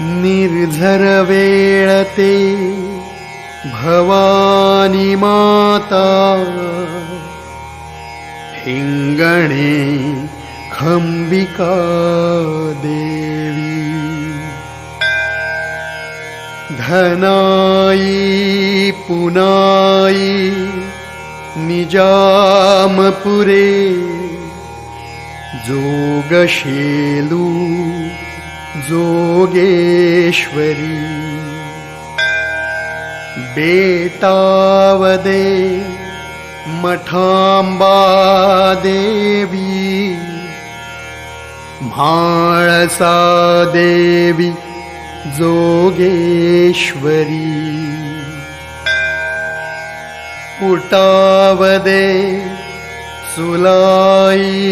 निर्झरवेळते भवानी माता। हिङ्गणे खम्बिका देवी। धनाई पुनाई निजामपुरे जोगशेलु जोगेश्वरी बेटावदे मठांबा देवी म्हाळसा देवी जोगेश्वरी पुटावदे सुलाई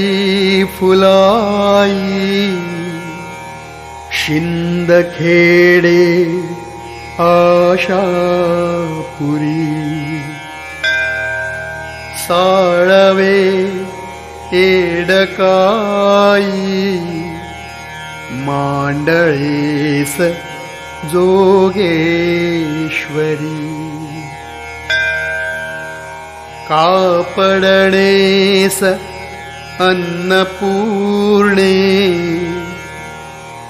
फुलाई शिन्दखेडे आशापुरी। साळवे एडकाई। माण्डळेस जोगेश्वरी। कापडणेस अन्नपूर्णे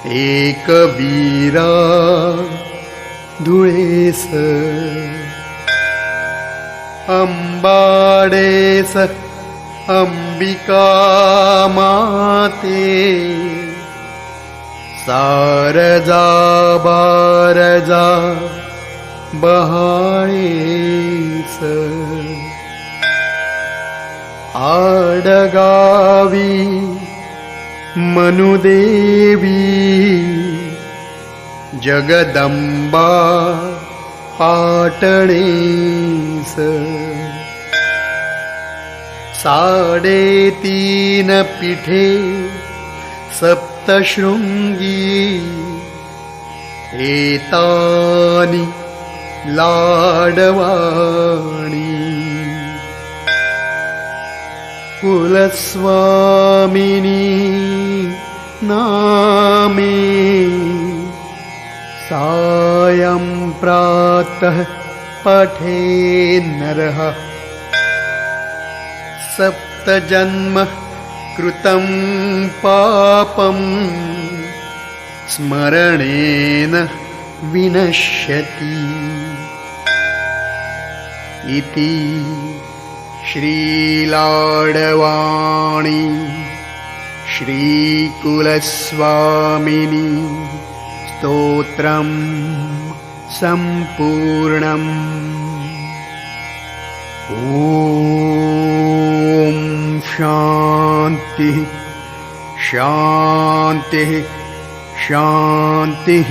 एकबीरा धुळेस अम्बाडेस अम्बिका माते। सारजा बारजा बहाळेस आडगावी मनुदेवी जगदम्बा पाटणेस। साडेतीन पिठे सप्तशृङ्गी एतानि लाडवाणी कुलस्वामिनी नामे सायं प्रातः पठे नरः। सप्तजन्म कृतं पापं स्मरणेन विनश्यति। इति श्रीलाडवाणी श्रीकुलस्वामिनी स्तोत्रं सम्पूर्णम्। ॐ शान्तिः शान्तिः शान्तिः